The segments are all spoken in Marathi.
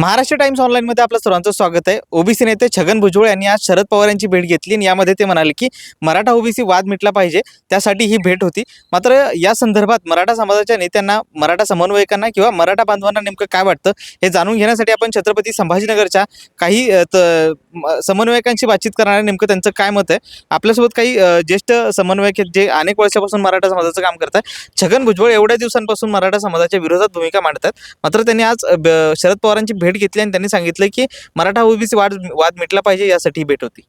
महाराष्ट्र टाइम्स ऑनलाईनमध्ये आपलं सर्वांचं स्वागत आहे. ओबीसी नेते छगन भुजबळ यांनी आज शरद पवार यांची भेट घेतली आणि यामध्ये ते म्हणाले की मराठा ओबीसी वाद मिटला पाहिजे त्यासाठी ही भेट होती. मात्र या संदर्भात मराठा समाजाच्या नेत्यांना मराठा समन्वयकांना किंवा मराठा बांधवांना नेमकं काय वाटतं हे जाणून घेण्यासाठी आपण छत्रपती संभाजीनगरच्या काही त- समन्वयकांशी बातचीत करणार नेमकं त्यांचं काय मत आहे. आपल्यासोबत काही ज्येष्ठ समन्वयक आहेत जे अनेक वर्षापासून मराठा समाजाचं काम करतात छगन भुजबळ एवढ्या दिवसांपासून मराठा समाजाच्या विरोधात भूमिका मांडतात मात्र त्यांनी आज ब- शरद पवारांची भेट घेतली आणि त्यांनी सांगितलं की मराठा ओबीसी वाद वाद मिटला पाहिजे यासाठी भेट होती.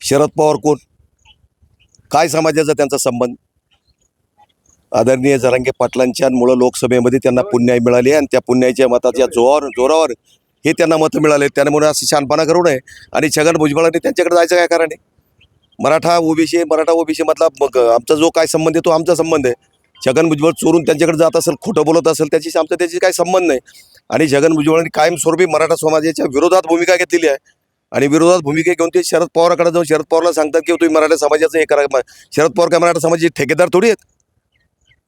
शरद पवार कोण? काय समाजाचा त्यांचा संबंध? आदरणीय जरांगे पाटलांच्या मुळे लोकसभेमध्ये त्यांना पुण्याई मिळाली आणि त्या पुण्याच्या मताच्या जोरावर जोरावर हे त्यांना मतं मिळाले. त्यामुळे असं शानपणा करू नये. आणि छगन भुजबळांनी त्यांच्याकडे जायचं काय कारण आहे? मराठा ओबीसी मराठा ओबीसी मधला मग आमचा जो काय संबंध आहे तो आमचा संबंध आहे. छगन भुजबळ चोरून त्यांच्याकडे जात असेल खोटं बोलत असेल त्याची आमचा त्याची काही संबंध नाही. आणि जगन भुजबळांनी कायमस्वरूपी मराठा समाजाच्या विरोधात भूमिका घेतलेली आहे. आणि विरोधात भूमिका घेऊन ते शरद पवाराकडे जाऊन शरद पवारला सांगतात की तुम्ही मराठा समाजाचं हे करा. शरद पवार काय मराठा समाजाचे ठेकेदार थोडी आहेत?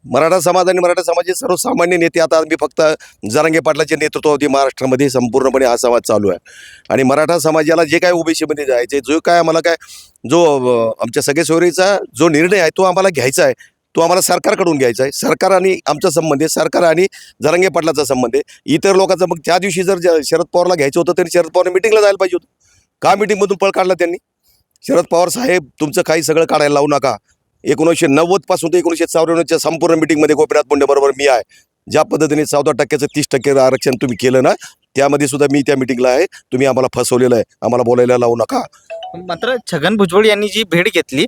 मराठा समाज आणि मराठा समाजाचे सर्वसामान्य नेते आता मी फक्त जरांगे नेतृत्व नेतृत्वावरती महाराष्ट्रामध्ये संपूर्णपणे हा समाज चालू आहे. आणि मराठा समाजाला जे काय ओबीसीमध्ये जायचे जो काय आम्हाला काय जो आमच्या सगळे सोयरीचा जो निर्णय आहे तो आम्हाला घ्यायचा आहे. तो आम्हाला सरकारकडून घ्यायचा आहे. सरकार आणि आमचा संबंध आहे. सरकार आणि जरांगे पाटलाचा संबंध आहे. इतर लोकांचा मग त्या दिवशी जर शरद पवारला घ्यायचं होतं तरी शरद पवार मिटिंगला जायला पाहिजे होतं. का मिटिंगमधून पळ काढला त्यांनी? शरद पवार साहेब तुमचं काही सगळं काढायला लावू नका. एकोणीसशे नव्वदपासून ते एकोणीसशे चौऱ्याण्णवच्या संपूर्ण मिटिंगमध्ये गोपीनाथ मुंडेबरोबर मी आहे. ज्या पद्धतीने चौदा टक्क्याचं तीस टक्के आरक्षण तुम्ही केलं ना त्यामध्ये सुद्धा मी त्या मिटिंगला आहे. तुम्ही आम्हाला फसवलेलं आहे. आम्हाला बोलायला लावू नका. मात्र छगन भुजबळ यांनी जी भेट घेतली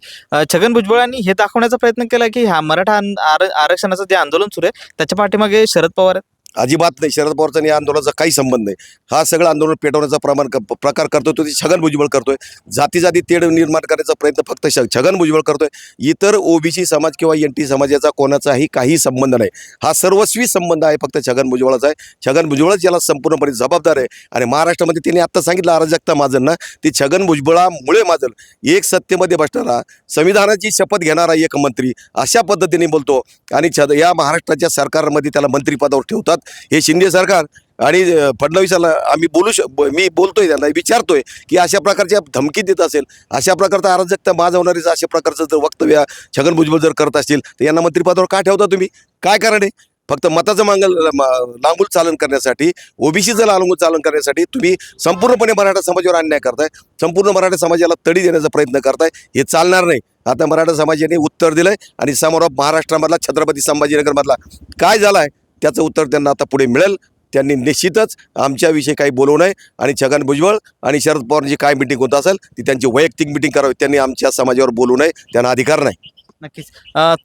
छगन भुजबळांनी हे दाखवण्याचा प्रयत्न केला की हा मराठा आर- आरक्षणाचं जे आंदोलन सुरू आहे त्याच्या पाठीमागे शरद पवार आहेत. अजिबात नाही. शरद पवारचा आणि या आंदोलनाचा काही संबंध नाही. हा सगळं आंदोलन पेटवण्याचा प्रमाण क- प्रकार करतोय तो ते छगन भुजबळ करतोय. जाती जाती तेढ निर्माण करण्याचा प्रयत्न फक्त श छगन भुजबळ करतोय. इतर ओबीसी समाज किंवा एन टी समाजाचा कोणाचाही काही संबंध नाही. हा सर्वस्वी संबंध आहे फक्त छगन भुजबळाचा आहे. छगन भुजबळच याला संपूर्णपणे जबाबदार आहे. आणि महाराष्ट्रामध्ये त्यांनी आत्ता सांगितलं अराजकता माझं ती छगन भुजबळामुळे माझं. एक सत्तेमध्ये बसणारा संविधानाची शपथ घेणारा एक मंत्री. अशा पद्धतीने बोलतो. आणि छ या महाराष्ट्राच्या सरकारमध्ये त्याला मंत्रिपदावर ठेवतात. हे शिंदे सरकार आणि फडणवीसाला आम्ही बोलू श मी बोलतोय त्यांना विचारतोय की अशा प्रकारच्या धमकी देत असेल अशा प्रकारचा अराजकता माजवणारी जर अशा प्रकारचं जर वक्तव्य छगन भुजबळ जर करत असतील तर यांना मंत्रिपदावर का ठेवता तुम्ही? काय कारण आहे? फक्त मताचं मांगल लांबूल चालन करण्यासाठी ओबीसीचं लांबूल चालन करण्यासाठी तुम्ही संपूर्णपणे मराठा समाजावर अन्याय करताय संपूर्ण मराठा समाजाला तडी देण्याचा प्रयत्न करताय हे चालणार नाही. आता मराठा समाजाने उत्तर दिलंय आणि समोर महाराष्ट्रामधला छत्रपती संभाजीनगरमधला. काय झालं आहे त्याचं उत्तर त्यांना आता पुढे मिळेल. त्यांनी निश्चितच आमच्याविषयी काही बोलवू नये. आणि छगन भुजबळ आणि शरद पवारांची काय मिटिंग होत असेल ती त्यांची वैयक्तिक मिटिंग करावी. त्यांनी आमच्या समाजावर बोलू नये. त्यांना अधिकार नाही. नक्कीच.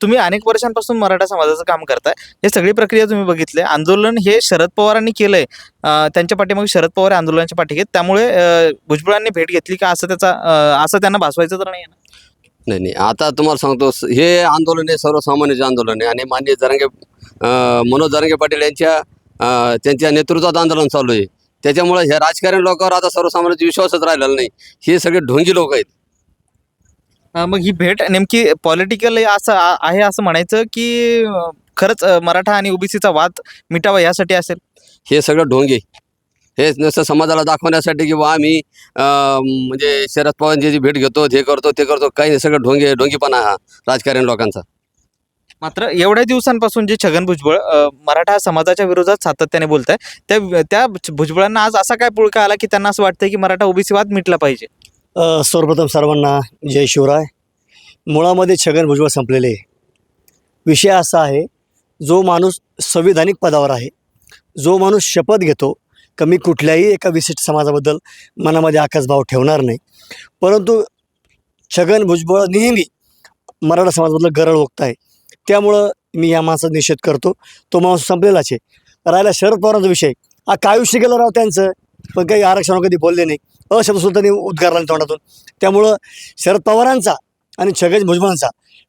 तुम्ही अनेक वर्षांपासून मराठा समाजाचं काम करताय. हे सगळी प्रक्रिया तुम्ही बघितली. आंदोलन हे शरद पवारांनी केलंय. त्यांच्या पाठीमागे शरद पवार हे आंदोलनाच्या पाठी आहेत. त्यामुळे भुजबळांनी भेट घेतली का असं त्याचा असं त्यांना भासवायचं तर नाही आहे ना? नाही नाही. आता तुम्हाला सांगतो हे आंदोलन आहे सर्वसामान्याचे आंदोलन आहे. आणि माननीय जरांगे मनोज जरांगे पाटील यांच्या त्यांच्या नेतृत्वात आंदोलन चालू आहे. त्याच्यामुळे हे राजकारण लोकांवर आता सर्वसामान्याचा विश्वासच राहिलेला नाही. हे सगळे ढोंगी लोक आहेत. मग ही भेट नेमकी पॉलिटिकल असं आहे असं म्हणायचं की खरंच मराठा आणि ओबीसीचा वाद मिटावा यासाठी असेल? हे सगळं ढोंगे हे नुसतं समाजाला दाखवण्यासाठी की बा आम्ही म्हणजे शरद पवारांची जी भेट घेतो हे करतो ते करतो काही नाही सगळं ढोंगे ढोंगीपणा हा राजकारण लोकांचा. मात्र एवढ्या दिवसांपासून जे छगन भुजबळ मराठा समाजाच्या विरोधात सातत्याने बोलत आहे त्या त्या भुजबळांना आज असा काय पुळका आला की त्यांना असं वाटतं की मराठा ओबीसी वाद मिटला पाहिजे? सर्वप्रथम सर्वांना जय शिवराय. मुळामध्ये छगन भुजबळ संपलेले आहे. विषय असा आहे जो माणूस संविधानिक पदावर आहे जो माणूस शपथ घेतो का मी कुठल्याही एका विशिष्ट समाजाबद्दल मनामध्ये आकाशभाव ठेवणार नाही. परंतु छगन भुजबळ नेहमी मराठा समाजाबद्दल गरळ ओकत आहे त्यामुळं मी या माणसाचा निषेध करतो. तो माणूस संपलेलाच आहे. राहिला शरद पवारांचा विषय. हा काय आयुष्य गेलं राव त्यांचं? पण काही आरक्षणावर कधी बोलले नाही. अशब्दसुद्धा त्यांनी उद्गारला नाही तोंडातून. त्यामुळं शरद पवारांचा आणि छगन भुजबळांचा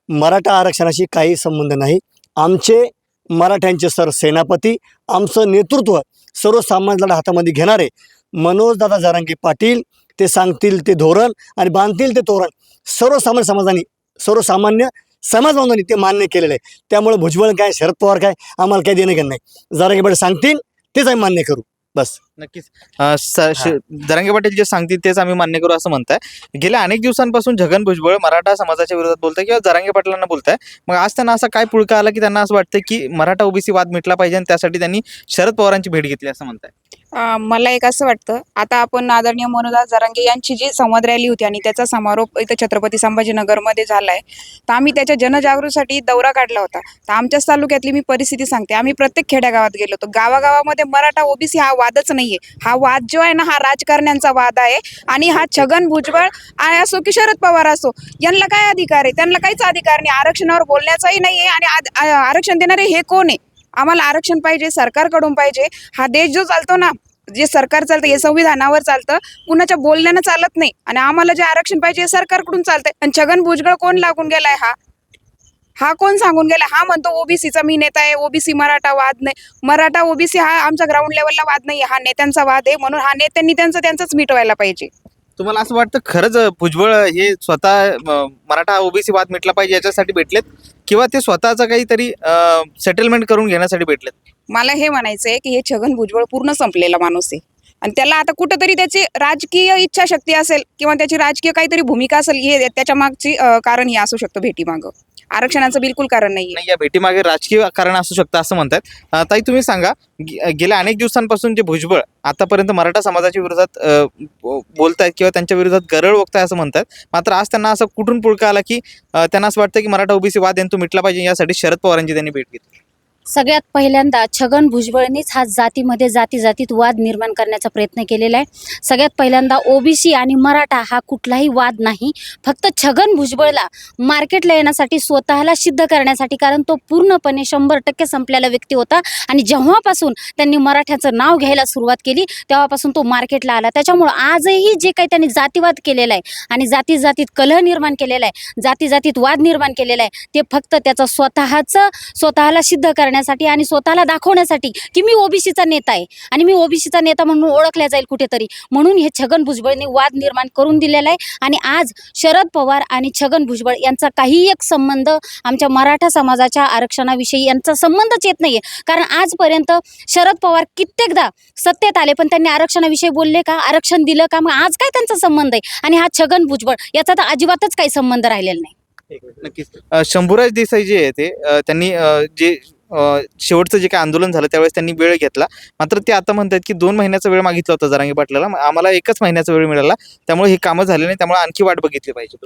मराठा आरक्षणाशी काही संबंध नाही. आमचे मराठ्यांचे सर सेनापती आमचं नेतृत्व सर्वसामान्याला हातामध्ये घेणारे मनोजदादा जरांगे पाटील ते सांगतील ते धोरण आणि बांधतील ते तोरण. सर्वसामान्य समाजाने सर्वसामान्य समाज बांधवांनी ते मान्य केलेलं आहे. त्यामुळे भुजबळ काय शरद पवार काय आम्हाला काही देणं घेणं नाही. जरांगे पाटील सांगतील तेच आम्ही मान्य करू. बस. नक्कीच. अ, स- श- जरांगे पाटील जे सांगतील तेच आम्ही मान्य करू असं म्हणताय. गेल्या अनेक दिवसांपासून छगन भुजबळ मराठा समाजाच्या विरोधात बोलताय किंवा जरांगे पाटलांना बोलताय. मग आज त्यांना असा काय पुळका आला की त्यांना असं वाटतं की मराठा ओबीसी वाद मिटला पाहिजे आणि त्यासाठी त्यांनी शरद पवारांची भेट घेतली असं म्हणताय? मला एक असं वाटतं आता आपण आदरणीय मनोदास जरांगे यांची जी संवाद रॅली होती आणि त्याचा समारोप इथं छत्रपती संभाजीनगरमध्ये झाला आहे तर आम्ही त्याच्या जनजागृतीसाठी दौरा काढला होता. तर आमच्याच तालुक्यातली मी परिस्थिती सांगते. आम्ही प्रत्येक खेड्यागावात गेलो होतो. गावागावामध्ये मराठा ओबीसी हा वादच नाही आहे हा वाद जो आहे ना हा राजकारण्यांचा वाद आहे आणि हा छगन भुजबळ असो की शरद पवार असो यांना काय अधिकार आहे? त्यांना काहीच अधिकार नाही. आरक्षणावर बोलण्याचाही नाही आहे आणि आद- आरक्षण देणारे हे कोण आहे? आम्हाला आरक्षण पाहिजे सरकारकडून पाहिजे. हा देश जो चालतो ना जे सरकार चालतं हे संविधानावर चालतं कुणाच्या बोलण्यानं चालत नाही. आणि आम्हाला जे आरक्षण पाहिजे हे सरकारकडून चालतंय. आणि छगन भुजबळ कोण लागून गेलाय हा? हा कोण सांगून गेला? हा म्हणतो ओबीसीचा मी नेता आहे ओबीसी मराठा वाद नाही. मराठा ओबीसी हा आमच्या ग्राउंड लेवलला वाद नाही हा नेत्यांचा वाद आहे म्हणून हा नेत्यांनी त्यांचं त्यांचंच मिटवायला पाहिजे. तुम्हाला असं वाटतं खरंच भुजबळ हे स्वतः मराठा ओबीसी वाद मिटला पाहिजे याच्यासाठी भेटलेत? किंवा ते स्वतःचं काहीतरी सेटलमेंट करून घेण्यासाठी भेटलेत? मला हे म्हणायचं आहे की हे छगन भुजबळ पूर्ण संपलेला माणूस आहे. आणि त्याला आता कुठंतरी त्याची राजकीय इच्छाशक्ती असेल किंवा त्याची राजकीय काहीतरी भूमिका असेल हे त्याच्या मागची कारण हे असू शकतं भेटीमागं. आरक्षणाचं बिलकुल कारण नाही नाही या भेटीमागे राजकीय कारण असू शकतं असं म्हणतात. ताई तुम्ही सांगा गे- गेल्या अनेक दिवसांपासून जे भुजबळ आतापर्यंत मराठा समाजाच्या विरोधात बो- बोलतायत किंवा त्यांच्या विरोधात गरळ ओकताय असं म्हणतात. मात्र आज त्यांना असं कुठून पुळका आला की त्यांना असं वाटतं की मराठा ओबीसी वाद यांतून मिटला पाहिजे यासाठी शरद पवारांची त्यांनी भेट घेतली. सगळ्यात पहिल्यांदा छगन भुजबळनीच हा जातीमध्ये जाती जातीत वाद निर्माण करण्याचा प्रयत्न केलेला आहे. सगळ्यात पहिल्यांदा ओबीसी आणि मराठा हा कुठलाही वाद नाही. फक्त छगन भुजबळला मार्केटला येण्यासाठी स्वतःला सिद्ध करण्यासाठी कारण तो पूर्णपणे शंभर टक्के संपलेला व्यक्ती होता आणि जेव्हापासून त्यांनी मराठ्याचं नाव घ्यायला सुरुवात केली तेव्हापासून तो मार्केटला आला. त्याच्यामुळं आजही जे काही त्यांनी जातीवाद केलेला आहे आणि जाती जातीत कलह निर्माण केलेला आहे जाती जातीत वाद निर्माण केलेला आहे ते फक्त त्याचं स्वतःचं स्वतःला सिद्ध करण्या करण्यासाठी आणि स्वतःला दाखवण्यासाठी की मी ओबीसीचा नेता आहे. आणि मी ओबीसीचा नेता म्हणून ओळखल्या जाईल कुठेतरी. म्हणून हे छगन भुजबळने वाद निर्माण करून दिलेला आहे. आणि आज शरद पवार आणि छगन भुजबळ यांचा काही एक संबंध आमच्या मराठा समाजाच्या आरक्षणाविषयी यांचा संबंधच येत नाहीये. कारण आजपर्यंत शरद पवार कित्येकदा सत्तेत आले पण त्यांनी आरक्षणाविषयी बोलले का? आरक्षण दिलं का? मग आज काय त्यांचा संबंध आहे? आणि हा छगन भुजबळ याचा तर अजिबातच काही संबंध राहिलेला नाही. नक्कीच. शंभूराज देसाई जे आहे ते त्यांनी जे शेवटचं जे काही आंदोलन झालं त्यावेळेस त्यांनी वेळ घेतला. मात्र ते आता म्हणतात की दोन महिन्याचा वेळ मागितला होता जरांगी पाटलाला. आम्हाला एकच महिन्याचा वेळ मिळाला. त्यामुळे हे कामं झाले नाही. त्यामुळे आणखी वाट बघितली पाहिजे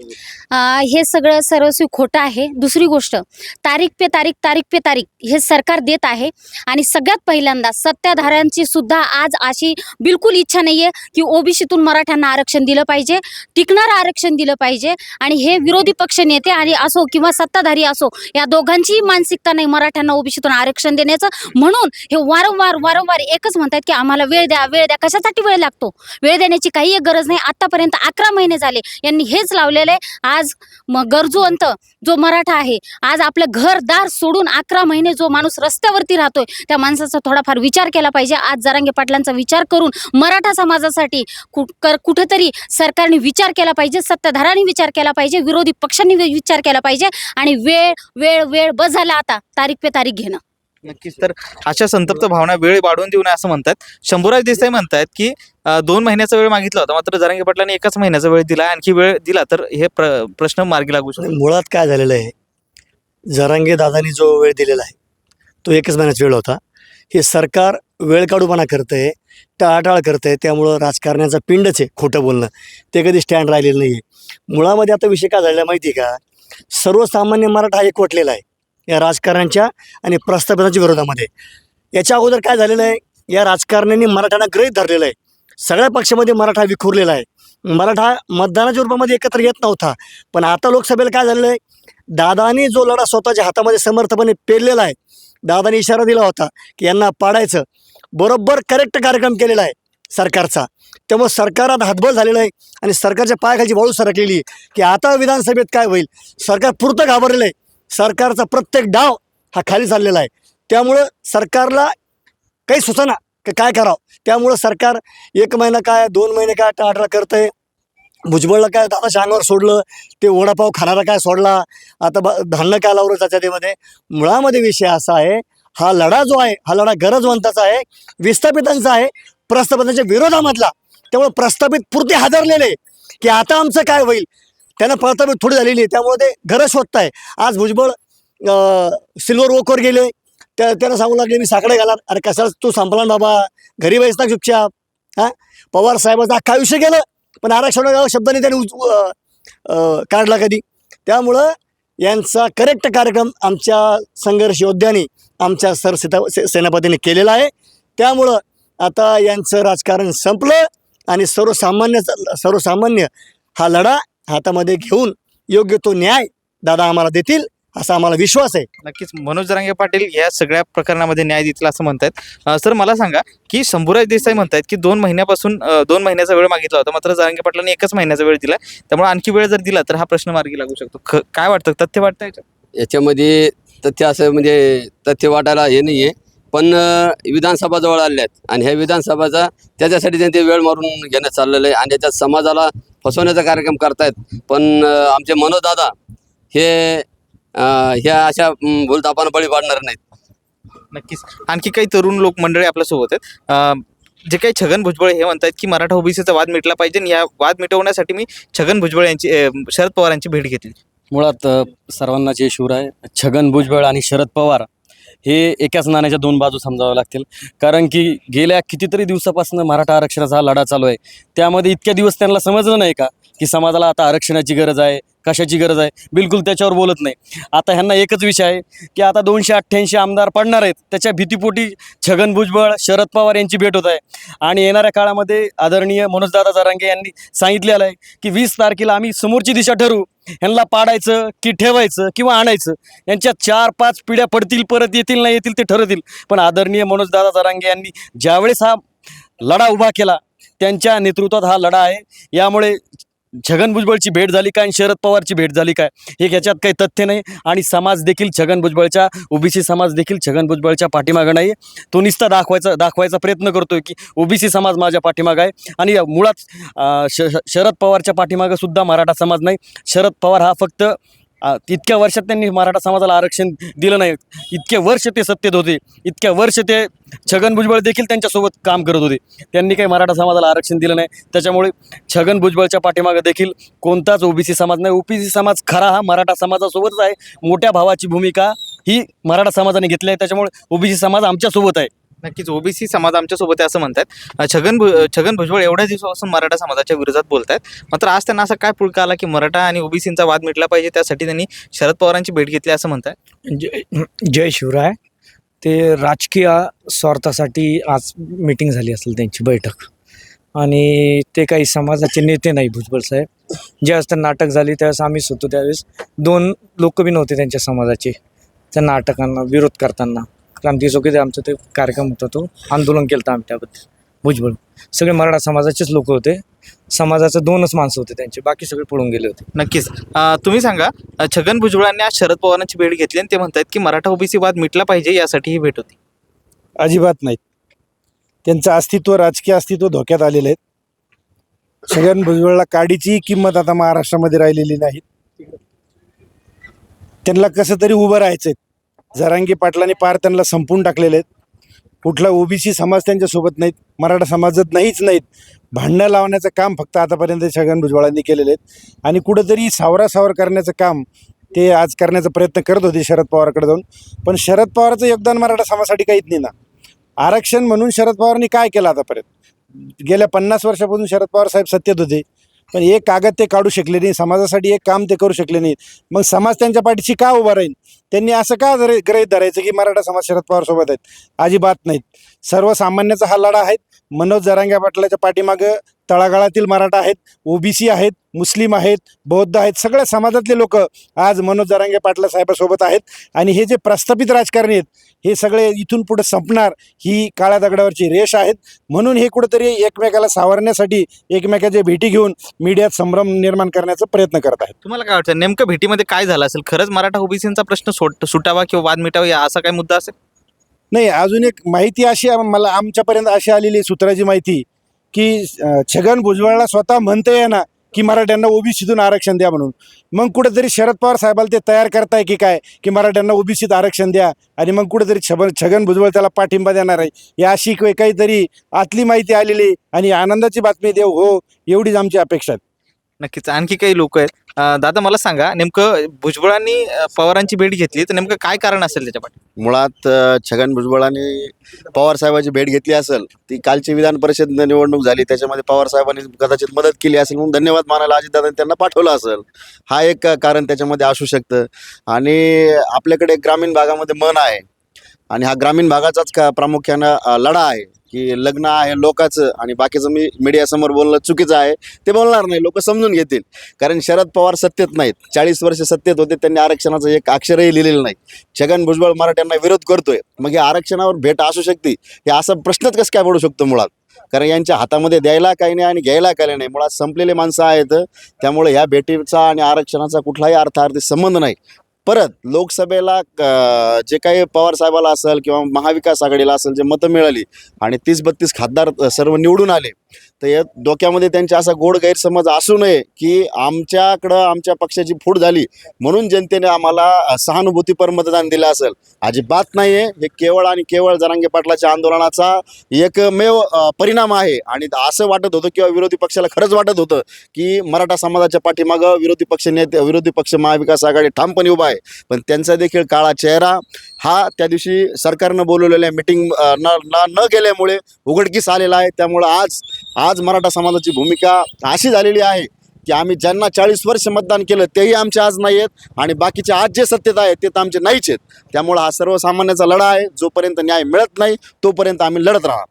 हे सगळं सर्वस्वी खोटं आहे. दुसरी गोष्ट तारीख पे तारीख तारीख पे तारीख हे सरकार देत आहे. आणि सगळ्यात पहिल्यांदा सत्ताधाऱ्यांची सुद्धा आज अशी बिलकुल इच्छा नाही की ओबीसीतून मराठ्यांना आरक्षण दिलं पाहिजे टिकणारं आरक्षण दिलं पाहिजे. आणि हे विरोधी पक्ष नेते आणि असो किंवा सत्ताधारी असो या दोघांचीही मानसिकता नाही मराठ्यांना ओबीसीतून आरक्षण देण्याचं. म्हणून हे वारंवार वारंवार एकच म्हणतात की आम्हाला वेळ द्या वेळ द्या. कशासाठी वेळ लागतो? वेळ देण्याची काही गरज नाही. आतापर्यंत अकरा महिने झाले. यांनी हेच लावलेलं आहे आज मग गरजूवंत जो मराठा आहे आज आपलं घरदार सोडून अकरा महिने जो माणूस रस्त्यावरती राहतोय त्या माणसाचा थोडाफार विचार केला पाहिजे. आज जरांगे पाटलांचा विचार करून मराठा समाजासाठी कर- कुठेतरी सरकारने विचार केला पाहिजे सत्ताधाऱ्यांनी विचार केला पाहिजे विरोधी पक्षांनी विचार केला पाहिजे आणि वेळ वेळ वेळ बस झाला आता. तारीख पे तारीख नक्कीच. तर अशा संतप्त भावना वेळ वाढवून देऊ नये असं म्हणतात शंभूराज देसाई म्हणतात की दोन महिन्याचा वेळ मागितला होता मात्र जरांगे पाटलांनी एकच महिन्याचा वेळ दिला आणखी वेळ दिला तर हे प्र- प्रश्न मार्गी लागू शकतो. मुळात काय झालेलं आहे? जरांगे दादानी जो वेळ दिलेला आहे तो एकच महिन्याचा वेळ होता. हे सरकार वेळ काढूपणा करतं आहे टाळाटाळ करत आहे त्यामुळं राजकारण्याचा पिंडच आहे खोटं बोलणं. ते कधी स्टँड राहिलेलं नाही आहे मुळामध्ये आता विषय काय झालेला माहिती आहे का? सर्वसामान्य मराठा हा एकवटलेला आहे. या राजकारण्यांच्या आणि प्रस्थापितांच्या विरोधामध्ये. याच्या अगोदर काय झालेलं आहे? या राजकारण्यांनी मराठ्यांना ग्रहित धरलेलं आहे. सगळ्या पक्षामध्ये मराठा विखुरलेला आहे. मराठा मतदानाच्या रूपामध्ये एकत्र येत नव्हता. पण आता लोकसभेला काय झालेलं आहे? दादानी जो लढा स्वतःच्या हातामध्ये समर्थपणे पेरलेला आहे दादानी इशारा दिला होता की यांना पाडायचं. बरोबर करेक्ट कार्यक्रम केलेला आहे सरकारचा. त्यामुळे सरकार आता हातबल झालेलं आहे आणि सरकारच्या पायाखालची वाळू सरकलेली की आता विधानसभेत काय होईल? सरकार पुरतं घाबरलेलं आहे. सरकारचा प्रत्येक डाव हा खाली चाललेला आहे. त्यामुळं सरकारला काही सुचना की काय करावं? त्यामुळं सरकार एक महिना काय दोन महिने काय टाळाटाळ करतं आहे भुजबळला काय दादाच्या अंगावर सोडलं ते वडापाव खाणारा काय सोडला आता ब धान्य काय लावलं त्याच्यामध्ये मुळामध्ये विषय असा आहे हा लढा जो आहे हा लढा गरजवंताचा आहे विस्थापितांचा आहे प्रस्थापितांच्या विरोधामधला. त्यामुळे प्रस्थापित पुरते हादरलेले. की आता आमचं काय होईल? त्यांना प्रस्थापित थोडी झालेली आहे. त्यामुळे ते घरं शोधताय. आज भुजबळ सिल्वर वोकवर गेले. त्या त्यांना सांगू लागले मी साकडे घाला अरे कसा तू संपला बाबा? घरी बसता चुपचाप. हां? पवार साहेबाचं अख्खा आयुष्य गेलं पण आरक्षण शब्दाने त्यांनी काढला कधी? त्यामुळं यांचा करेक्ट कार्यक्रम आमच्या संघर्ष योद्ध्यांनी आमच्या सर सीता से- केलेला आहे. त्यामुळं आता यांचं राजकारण संपलं आणि सर्वसामान्य सर्वसामान्य हा लढा हातामध्ये घेऊन योग्य तो न्याय दादा आम्हाला देतील असा आम्हाला विश्वास आहे. नक्कीच मनोज जरांगे पाटील या सगळ्या प्रकरणामध्ये न्याय देतील असं म्हणतायत. अं, सर मला सांगा की शंभूराज देसाई म्हणतायत की दोन महिन्यापासून दोन महिन्याचा वेळ मागितला होता मात्र जरांगे पाटलांनी एकच महिन्याचा वेळ दिला त्यामुळे आणखी वेळ जर दिला तर हा प्रश्न मार्गी लागू शकतो. ख- काय वाटतं? तथ्य वाटतं? याच्यामध्ये तथ्य असं म्हणजे तथ्य वाटायला हे नाही आहे पण विधानसभा जवळ आल्या आहेत आणि ह्या विधानसभाचा त्याच्यासाठी त्यांनी ते वेळ मारून घेण्यात चाललेलं आहे. आणि त्याच्यात समाजाला फसवण्याचा कार्यक्रम करतायत. पण आमचे मनोजदादा हे ह्या अशा अं, भूलथापांना बळी पाडणार नाहीत. नक्कीच. आणखी काही तरुण लोक मंडळी आपल्यासोबत आहेत. अं, जे काही छगन भुजबळ हे म्हणतात की मराठा ओबीसीचा वाद मिटला पाहिजे आणि या वाद मिटवण्यासाठी मी छगन भुजबळ यांची शरद पवार यांची भेट घेतली. मुळात अ, सर्वांना जे शिवर आहे छगन भुजबळ आणि शरद पवार हे एकाच नाण्याच्या दोन बाजू समजाव्या लागतील. कारण की गेल्या कितीतरी दिवसापासून मराठा आरक्षणाचा हा लढा चालू आहे. त्यामध्ये इतक्या दिवस त्यांना समजलं नाही का? की समाजाला आता आरक्षणाची गरज आहे कशाची गरज आहे? बिलकुल त्याच्यावर बोलत नाही. आता ह्यांना एकच विषय आहे की आता दोनशे अठ्ठ्याऐंशी आमदार पडणार आहेत. त्याच्या भीतीपोटी छगन भुजबळ शरद पवार यांची भेट होत आहे. आणि येणाऱ्या काळामध्ये आदरणीय मनोजदादा जरांगे यांनी सांगितलेलं आहे की वीस तारखेला आम्ही समोरची दिशा ठरवू. ह्यांना पाडायचं की ठेवायचं किंवा आणायचं यांच्या चार पाच पिढ्या पडतील परत येतील नाही येतील ते ठरवतील. पण आदरणीय मनोजदादा जरांगे यांनी ज्यावेळेस हा लढा उभा केला त्यांच्या नेतृत्वात हा लढा आहे. यामुळे छगन भुजबळची भेट झाली काय आणि शरद पवारची भेट झाली काय? हे ह्याच्यात काही तथ्य नाही आणि समाज देखील छगन भुजबळच्या ओबीसी समाज देखील छगन भुजबळच्या पाठीमागं नाही. तो नुसता दाखवायचा दाखवायचा प्रयत्न करतोय की ओबीसी समाज माझ्या पाठीमागं आहे. आणि मुळात श शरद पवारच्या पाठीमागं सुद्धा मराठा समाज नाही. शरद पवार हा फक्त इतक्या वर्षात त्यांनी मराठा समाजाला आरक्षण दिलं नाही. इतके वर्ष ते सत्तेत होते. इतक्या वर्ष ते छगन भुजबळ देखील त्यांच्यासोबत काम करत होते. त्यांनी काही मराठा समाजाला आरक्षण दिलं नाही. त्याच्यामुळे छगन भुजबळच्या पाठीमागं देखील कोणताच ओबीसी समाज नाही. ओबीसी समाज खरा हा मराठा समाजासोबतच आहे. मोठ्या भावाची भूमिका ही मराठा समाजाने घेतली आहे. त्याच्यामुळे ओबीसी समाज आमच्यासोबत आहे. नक्कीच ओबीसी समाज आमच्यासोबत आहे असं म्हणतात छगन भु छगन भुजबळ एवढ्या दिवसापासून मराठा समाजाच्या विरोधात बोलत आहेत मात्र आज त्यांना असा काय पुळका आला की मराठा आणि ओबीसींचा वाद मिटला पाहिजे त्यासाठी त्यांनी शरद पवारांची भेट घेतली असं म्हणतात जय जय शिवराय. ते राजकीय स्वार्थासाठी आज मीटिंग झाली असेल त्यांची बैठक. आणि ते काही समाजाचे नेते नाही भुजबळ साहेब. ज्यावेळेस त्यांना नाटक झाली त्यावेळेस आम्हीच होतो त्यावेळेस. दोन लोक बी नव्हते त्यांच्या समाजाचे. त्या नाटकांना विरोध करताना. क्रांती चौकीत आमचा ते कार्यक्रम होता तो. आंदोलन केलं होतं आम्ही त्याबद्दल. भुजबळ. सगळे मराठा समाजाचेच लोक होते. समाजाचं दोनच माणसं होते त्यांचे. बाकी सगळे पळून गेले होते. नक्कीच. अं, तुम्ही सांगा अं, छगन भुजबळांनी आज शरद पवारांची भेट घेतली आणि ते म्हणतात की मराठा ओबीसी वाद मिटला पाहिजे यासाठी ही भेट होती. अजिबात नाहीत. त्यांचं अस्तित्व राजकीय अस्तित्व धोक्यात आलेलं आहे. छगन भुजबळला काडीची किंमत आता महाराष्ट्रामध्ये राहिलेली नाही. त्यांना कसं तरी उभं राहायचंय. जरांगी पाटलांनी पार त्यांना संपून टाकलेले आहेत. कुठला ओबीसी समाज त्यांच्यासोबत नाहीत मराठा समाजात नाहीच नाहीत. भांडणं लावण्याचं काम फक्त आतापर्यंत छगन भुजबळांनी केलेले आहेत. आणि कुठंतरी सावरासावर करण्याचं काम ते आज करण्याचा प्रयत्न करत होते शरद पवारकडे जाऊन. पण शरद पवारचं योगदान मराठा समाजासाठी काहीच नाही ना. आरक्षण म्हणून शरद पवारांनी काय केलं आतापर्यंत? गेल्या पन्नास वर्षापासून शरद पवार साहेब सत्तेत होते. पण एक कागद ते काढू शकले नाही समाजासाठी एक काम ते करू शकले नाही. मग समाज त्यांच्या पाठीशी का उभा राहील? त्यांनी असं का गृहित धरायचं की मराठा समाज शरद पवारसोबत आहेत? अजिबात नाहीत. सर्वसामान्याचा हा लढा आहे. मनोज जरांग्या पाटलाच्या पाठीमागं तळागाळातील मराठा आहेत ओबीसी आहेत मुस्लिम आहेत बौद्ध आहेत सगळ्या समाजातले लोक आज मनोज जरांगे पाटला साहेबासोबत आहेत. आणि हे जे प्रस्थापित राजकारणी आहेत हे सगळे इथून पुढे संपणार ही काळ्या दगडावरची रेष आहेत. म्हणून हे कुठंतरी एकमेकाला सावरण्यासाठी एकमेकाच्या भेटी घेऊन मीडियात संभ्रम निर्माण करण्याचा प्रयत्न करत आहेत. तुम्हाला काय वाटतं नेमकं भेटीमध्ये काय झालं असेल? खरंच मराठा ओबीसींचा प्रश्न सोट सुटावा किंवा वाद मिटावा या असा काय मुद्दा असेल? नाही अजून एक माहिती अशी मला आमच्यापर्यंत अशी आलेली आहे सूत्राची माहिती की छगन भुजबळला स्वतः म्हणता येणार की मराठ्यांना ओबीसीतून आरक्षण द्या म्हणून. मग कुठेतरी शरद पवार साहेबाला ते तयार करताय की काय की मराठ्यांना ओबीसीत आरक्षण द्या आणि मग कुठेतरी छब छगन भुजबळ त्याला पाठिंबा देणार आहे. या अशी काहीतरी आतली माहिती आलेली आणि आनंदाची बातमी देव हो एवढीच आमची अपेक्षा आहे. नक्कीच. आणखी काही लोक आहेत. अं, दादा मला सांगा नेमकं भुजबळांनी अं, पवारांची भेट घेतली तर नेमकं काय कारण असेल त्याच्या पाठी? मुळात अ, छगन भुजबळांनी पवार साहेबांची भेट घेतली असेल ती कालची विधान परिषद निवडणूक झाली त्याच्यामध्ये पवार साहेबांनी कदाचित मदत केली असेल म्हणून धन्यवाद मानायला अजितदादांनी त्यांना पाठवलं असेल. हा एक कारण त्याच्यामध्ये असू शकतं. आणि आपल्याकडे ग्रामीण भागामध्ये मन आहे. आणि हा ग्रामीण भागाचाच का प्रामुख्यानं अ, लढा आहे. की लग्न आहे लोकांचं आणि बाकीचं मी मीडियासमोर बोलणं चुकीचं आहे ते बोलणार नाही. लोक समजून घेतील. कारण शरद पवार सत्तेत नाहीत. चाळीस वर्ष सत्तेत होते त्यांनी आरक्षणाचं एक अक्षरही लिहिलेलं नाही. छगन भुजबळ मराठ्यांना विरोध करतोय. मग या आरक्षणावर भेट असू शकते. हे असा प्रश्नच कसं काय पडू शकतो मुळात? कारण यांच्या हातामध्ये द्यायला काही नाही आणि घ्यायला काही नाही. मुळात संपलेले माणसं आहेत. त्यामुळे ह्या भेटीचा आणि आरक्षणाचा कुठलाही अर्थार्थी संबंध नाही. परत लोकसभेला जे काही पवार साहेबाला असेल किंवा महाविकास आघाडीला असेल जे मतं मिळाली आणि तीस बत्तीस खासदार सर्व निवडून आले तर या डोक्यामध्ये त्यांचा असा गोड गैरसमज असू नये की आमच्याकडं आमच्या पक्षाची फूट झाली म्हणून जनतेने आम्हाला सहानुभूतीपर मतदान दिलं असेल. अजिबात नाही आहे हे केवळ आणि केवळ जरांगे पाटलाच्या आंदोलनाचा एकमेव परिणाम आहे. आणि असं वाटत होतं किंवा विरोधी पक्षाला खरंच वाटत होतं की मराठा समाजाच्या पाठीमागं विरोधी पक्ष नेते विरोधी पक्ष महाविकास आघाडी ठामपणे उभा आहे. पण त्यांचा देखील काळा चेहरा हा त्या दिवशी सरकारनं बोलवलेल्या मिटिंग न- न गेल्यामुळे उघडकीस आलेला आहे. त्यामुळं आज आज मराठा समाजाची भूमिका अशी झालेली आहे की आम्ही ज्यांना चाळीस वर्ष मतदान केलं तेही आमचे आज नाही आहेत आणि बाकीचे आज जे सत्तेत आहेत ते तर आमचे नाहीच आहेत. त्यामुळं हा सर्वसामान्याचा लढा आहे. जोपर्यंत न्याय मिळत नाही तोपर्यंत आम्ही लढत राहा.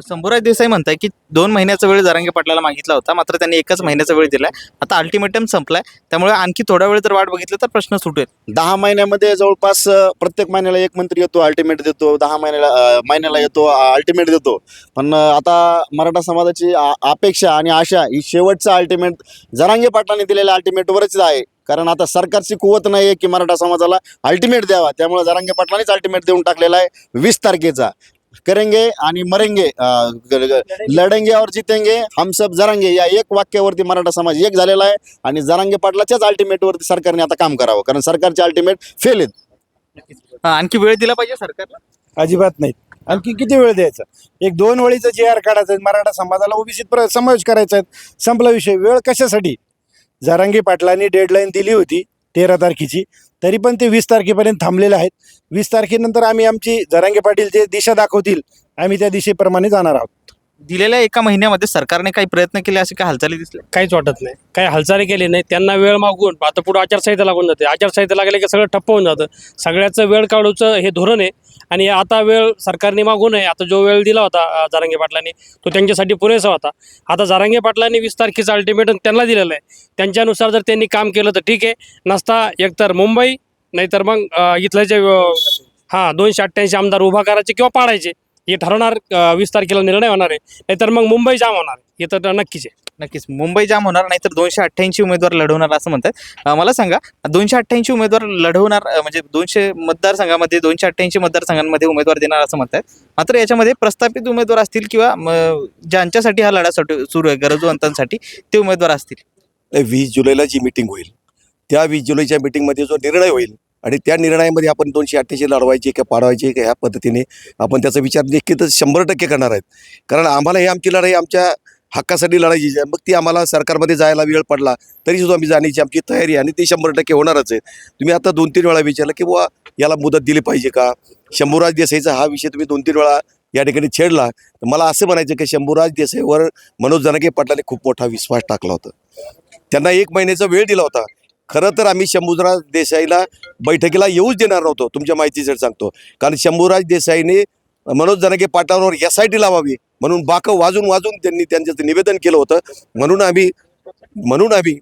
शंभूराज देसाई म्हणताय की दोन महिन्याचा वेळ जरांगे पाटलाला मागितला होता मात्र त्यांनी एकच महिन्याचा वेळ दिलाय. आता अल्टिमेटम संपलाय. त्यामुळे आणखी थोडा वेळ जर वाट बघितलं तर प्रश्न सुटेल दहा महिन्यामध्ये जवळपास प्रत्येक महिन्याला एक मंत्री येतो अल्टिमेट देतो. दहा महिन्याला महिन्याला येतो अल्टिमेट देतो. पण आता मराठा समाजाची अपेक्षा आणि आशा ही शेवटचा अल्टिमेट जरांगे पाटलाने दिलेल्या अल्टिमेटवरच आहे. कारण आता सरकारची कुवत नाही आहे की मराठा समाजाला अल्टिमेट द्यावा. त्यामुळे जरांगे पाटलांनीच अल्टिमेट देऊन टाकलेला आहे वीस तारखेचा. करेंगे आणि मरेंगे अ, ग- ग- लढेंगे और जितेंगे. हम सब जरांगे. या एक वाक्यावरती मराठा समाज एक झालेला आहे आणि जरांगे पाटलाच्याच अल्टिमेटवरती सरकारने आता काम करावं. कारण सरकारचे अल्टिमेट फेल आहेत. आणखी वेळ दिला पाहिजे सरकारला? अजिबात नाही. आणखी किती वेळ द्यायचा? एक दोन वळीचं जे आर काढायचं आहे, मराठा समाजाला ओबीसीत प्र समावेश करायचा आहे संपला विषय. वेळ कशासाठी? जारांगी पाटलांनी डेडलाईन दिली होती तेरा तारखेची. तरी पण ते वीस तारखेपर्यंत थांबलेले आहेत. वीस तारखेनंतर आम्ही आमची जरांगे पाटील जे दिशा दाखवतील आम्ही त्या दिशेप्रमाणे जाणार आहोत. दिलेल्या एका महिन्यामध्ये सरकारने काही प्रयत्न केले असे काही हालचाली दिसल्या काहीच वाटत नाही. काही हालचाली केली नाही. त्यांना वेळ मागून आता पुढे आचारसंहिता लागून जाते. आचारसंहिता लागले की सगळं ठप्प होऊन जातं. सगळ्याचं वेळ काढूचं हे धोरण आहे. आणि आता वेळ सरकारने मागू नये आता जो वेळ दिला होता अं, जारांगे पाटलांनी तो त्यांच्यासाठी पुरेसा होता. आता जारांगे पाटलांनी वीस तारखेचा अल्टिमेटम त्यांना दिलेलं आहे. त्यांच्यानुसार जर त्यांनी काम केलं तर ठीक आहे. नसता एकतर मुंबई नाहीतर मग इथलं जे हां दोनशे अठ्ठ्याऐंशी आमदार उभा करायचे किंवा पाडायचे. हे ठरवणार अं, वीस तारखेला निर्णय होणार आहे. नाहीतर मग मुंबई जाम होणार आहे. हे तर नक्कीच आहे. नक्कीच मुंबई जाम होणार नाही तर दोनशे अठ्ठ्याऐंशी उमेदवार लढवणार असं म्हणतात. अं, मला सांगा दोनशे अठ्ठ्याऐंशी उमेदवार लढवणार अं, म्हणजे दोनशे मतदारसंघामध्ये दोनशे अठ्ठ्याऐंशी मतदारसंघांमध्ये उमेदवार देणार असं म्हणतात. मात्र याच्यामध्ये प्रस्थापित उमेदवार असतील किंवा म, ज्यांच्यासाठी हा लढा सुरू सुरू आहे गरजवंतांसाठी ते उमेदवार असतील. वीस जुलैला जी मिटिंग होईल त्या वीस जुलैच्या मिटिंगमध्ये जो निर्णय होईल आणि त्या निर्णयामध्ये आपण दोनशे अठ्ठ्याऐंशी लढवायचे का पाडवायचे का ह्या पद्धतीने आपण त्याचा विचार निश्चितच शंभर टक्के करणार आहेत. कारण आम्हाला हे आमची लढाई आमच्या हक्कासाठी लढायची आहे. मग ती आम्हाला सरकारमध्ये जायला वेळ पडला तरी सुद्धा आम्ही जाण्याची आमची तयारी आहे आणि ती शंभर टक्के होणारच आहे. तुम्ही आता दोन तीन वेळा विचारलं की बुवा याला मुदत दिली पाहिजे का? शंभूराज देसाईचा हा विषय तुम्ही दोन तीन वेळा या ठिकाणी छेडला. तर मला असं म्हणायचं की शंभूराज देसाईवर मनोज जनके पाटलाने खूप मोठा विश्वास टाकला होता. त्यांना एक महिन्याचा वेळ दिला होता. खरं तर आम्ही शंभूराज देसाईला बैठकीला येऊच देणार नव्हतो तुमच्या माहितीसाठी सांगतो. कारण शंभूराज देसाईने मनोज जनागे पाटावर एस आय टी लावावी म्हणून बाकं वाजून वाजून त्यांनी त्यांचं निवेदन केलं होतं. म्हणून आम्ही म्हणून आम्ही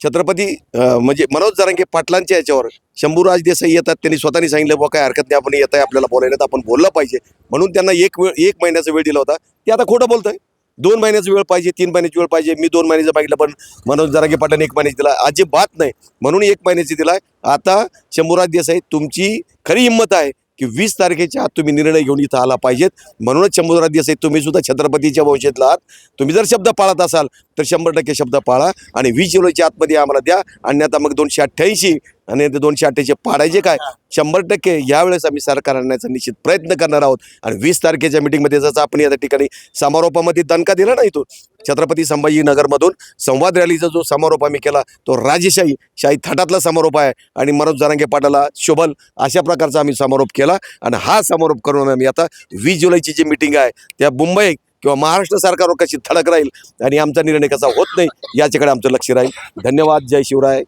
छत्रपती म्हणजे मनोज जरांगे पाटलांच्या याच्यावर शंभूराज देसाई येतात त्यांनी स्वतःनी सांगितलं बा काय हरकत नाही आपण येत आहे आपल्याला बोलायला तर आपण बोललं पाहिजे. म्हणून त्यांना एक वेळ एक महिन्याचा वेळ दिला होता. ते आता खोटं बोलतंय. दोन महिन्याचा वेळ पाहिजे तीन महिन्याची वेळ पाहिजे मी दोन महिन्याचा मागितला पण मनोज जरांगे पाटलांनी एक महिन्याची दिला. अजिबात नाही. म्हणून एक महिन्याची दिला. आता शंभूराज देसाई तुमची खरी हिंमत आहे की वीस तारखेच्या आत तुम्ही निर्णय घेऊन इथं आला पाहिजेत. म्हणूनच शंभूराज देसाई तुम्ही सुद्धा छत्रपतीच्या भविष्यातला आहात. तुम्ही जर शब्द पाळत असाल तर शंभर टक्के शब्द पाळा आणि वीस जुलैच्या आतमध्ये आम्हाला द्या. अन्यथा मग दोनशे अठ्ठ्याऐंशी आणि ते दोनशे अठ्ठ्याऐंशी पाडायचे काय? शंभर टक्के यावेळेस आम्ही सरकार आणण्याचा निश्चित प्रयत्न करणार आहोत. आणि वीस तारखेच्या मिटिंगमध्ये जसं आपण या ठिकाणी समारोपामध्ये दणका दिला ना इथून छत्रपती संभाजीनगरमधून संवाद रॅलीचा जो समारोप आम्ही केला तो राजेशाही शाही थाटातला समारोप आहे. आणि मनोज जरांगे पाटाला शोभल अशा प्रकारचा आम्ही समारोप केला. आणि हा समारोप करून आम्ही आता वीस जुलैची जी मिटिंग आहे त्या मुंबई किंवा महाराष्ट्र सरकारवर कशी धडक राहील आणि आमचा निर्णय कसा होत नाही याच्याकडे आमचं लक्ष राहील. धन्यवाद. जय शिवराय.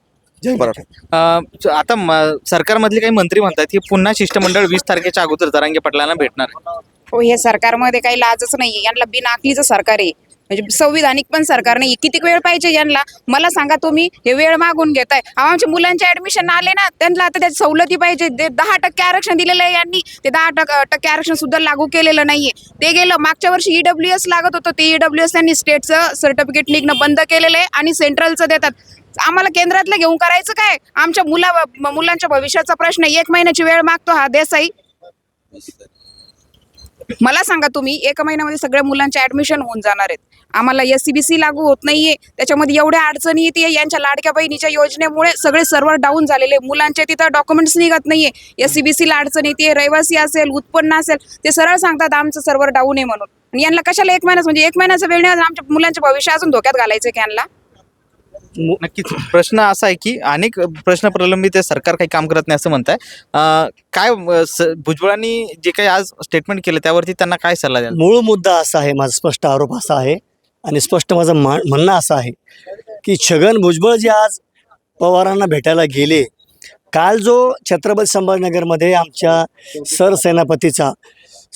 जय मराठा. अ, च- आता म- सरकारमधले काही मंत्री म्हणतात की पुन्हा शिष्टमंडळ वीस तारखेच्या अगोदर जरांगे पाटलांना भेटणार आहे. हो हे सरकारमध्ये काही लाजच नाहीये. यांना बिनआकलीचं सरकार आहे. म्हणजे संविधानिक पण सरकार नाही किती वेळ पाहिजे यांना? मला सांगा तुम्ही. हे वेळ मागून घेताय. अहो, आमच्या मुलांचे ऍडमिशन आले ना त्यांना आता त्याची सवलती पाहिजे. ते दहा टक्के आरक्षण दिलेलं आहे यांनी. ते दहा टक- टक्के आरक्षण सुद्धा लागू केलेलं नाहीये. ते गेलं मागच्या वर्षी ईडब्ल्यू एस लागत होतं. ते ईडब्ल्यू एस त्यांनी स्टेटचं सर्टिफिकेट निघणं बंद केलेलं आहे आणि सेंट्रलचं देतात. आम्हाला केंद्रातलं घेऊन करायचं काय? आमच्या मुला मुलांच्या भविष्याचा प्रश्न एक महिन्याची वेळ मागतो हा. देसाई मला सांगा तुम्ही एका महिन्यामध्ये सगळ्या मुलांचे ऍडमिशन होऊन जाणार आहेत. आम्हाला एस सी बी सी लागू होत नाहीये. त्याच्यामध्ये एवढ्या अडचणी येते. यांच्या लाडक्या बहिणीच्या योजनेमुळे सगळे सर्व्हर डाऊन झालेले मुलांचे तिथं डॉक्युमेंट्स निघत नाहीये. एस सी बी सीला अडचण येते. रहिवासी असेल उत्पन्न असेल ते सरळ सांगतात आमचं सर्व्हर डाऊन आहे म्हणून. आणि यांना कशाला एक महिन्याच म्हणजे एक महिन्याचा वेळ नाही आमच्या मुलांचे भविष्य अजून धोक्यात घालायचं की यांना? नक्कीच. प्रश्न असा आहे की अनेक प्रश्न प्रलंबित आहे सरकार काही काम करत नाही असं म्हणत आहे काय स- भुजबळांनी जे काही आज स्टेटमेंट केलं त्यावरती त्यांना काय सल्ला द्या मूळ मुद्दा असा आहे माझा स्पष्ट आरोप असा आहे आणि स्पष्ट माझं म्हणणं असं आहे की छगन भुजबळ जे आज पवारांना भेटायला गेले काल जो छत्रपती संभाजीनगरमध्ये आमच्या सरसेनापतीचा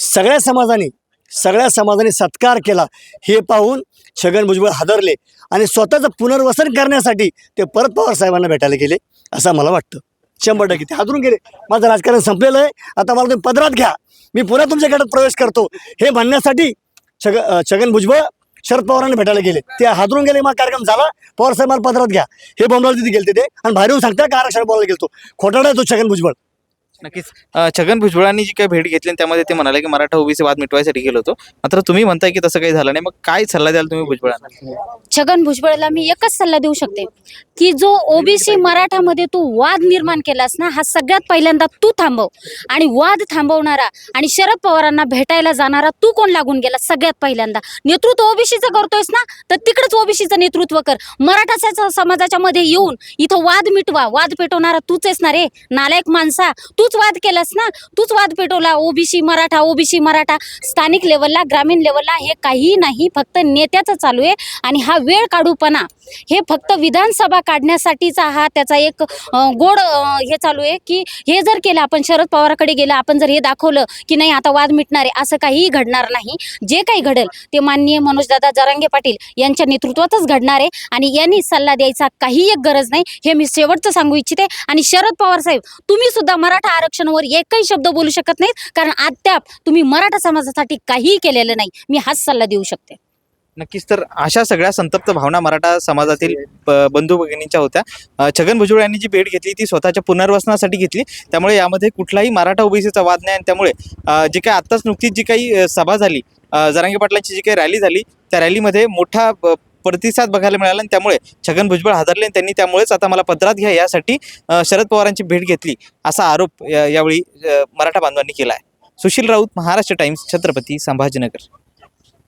सगळ्या समाजाने सगळ्या समाजाने सत्कार केला हे पाहून छगन भुजबळ हादरले आणि स्वतःचं पुनर्वसन करण्यासाठी ते परत पवार साहेबांना भेटायला गेले असं मला वाटतं. शंभर टक्के ते हादरून गेले. माझं राजकारण संपलेलं आहे. आता मला तुम्ही पदरात घ्या. मी पुन्हा तुमच्या गटात प्रवेश करतो. हे म्हणण्यासाठी छग छगन भुजबळ शरद पवारांना भेटायला गेले. ते हादरून गेले मग कार्यक्रम झाला. पवार साहेबांना मला पदरात घ्या. हे बोंबला तिथे गेलते ते. आणि बाहेरून सांगता का आरक्षण बोलायला गेलो खोटाडा तो छगन भुजबळ. नक्कीच. छगन भुजबळांनी जी काही भेट घेतली आणि त्यामध्ये ते म्हणाले की मराठा ओबीसी वाद मिटवायसाठी गेलो होतो. मात्र तुम्ही म्हणताय की तसं काही झालं नाही. मग काय सल्ला द्याल तुम्ही भुजबळांना? छगन भुजबळला मी एकच सल्ला देऊ शकते की जो ओबीसी मराठामध्ये तू वाद निर्माण केलास ना हा सगळ्यात पहिल्यांदा तू थांबव. आणि वाद थांबवणारा आणि शरद पवारांना भेटायला जाणारा तू कोण लागून गेला सगळ्यात पहिल्यांदा? नेतृत्व ओबीसीचं करतोयस ना तर तिकडेच ओबीसीचं नेतृत्व कर. मराठा समाजाच्या मध्ये येऊन इथं वाद मिटवा. वाद पेटवणारा तूच आहेस ना रे नालायक माणसा. तूच वाद केलास ना तूच वाद पेटवला ओबीसी मराठा ओबीसी मराठा. स्थानिक लेवलला ग्रामीण लेवलला हे काही नाही फक्त नेत्याचं चालू आहे. आणि हा वेळ काढूपणा हे फक्त विधानसभा काढण्यासाठीचा हा त्याचा एक गोड हे चालू आहे की हे जर केलं आपण शरद पवाराकडे गेलं आपण जर हे दाखवलं की नाही आता वाद मिटणार आहे असं काहीही घडणार नाही. जे काही घडेल ते माननीय मनोजदादा जरांगे पाटील यांच्या नेतृत्वातच घडणार आहे आणि यांनी सल्ला द्यायचा काही एक गरज नाही. हे मी शेवटचं सांगू इच्छिते. आणि शरद पवार साहेब तुम्ही सुद्धा मराठा आरक्षणावर एकही शब्द बोलू शकत नाहीत. कारण अद्याप तुम्ही मराठा समाजासाठी काहीही केलेलं नाही. मी हाच सल्ला देऊ शकते. नक्कीच तर अशा सगळ्या संतप्त भावना मराठा समाजातील बंधू भगिनींच्या होत्या. छगन भुजबळ यांनी जी भेट घेतली ती स्वतःच्या पुनर्वसनासाठी घेतली. त्यामुळे यामध्ये कुठलाही मराठा ओबीसीचा वाद नाही आणि त्यामुळे जे काही आत्ताच नुकतीच जी काही सभा झाली जरांगे पाटलांची जी काही रॅली झाली त्या रॅलीमध्ये मोठा ब- प्रतिसाद बघायला मिळाला आणि त्यामुळे छगन भुजबळ हादरले आणि त्यांनी त्यामुळेच आता मला पत्रात घ्या यासाठी शरद पवारांची भेट घेतली असा आरोप यावेळी मराठा बांधवांनी केला आहे सुशील राऊत महाराष्ट्र टाइम्स छत्रपती संभाजीनगर.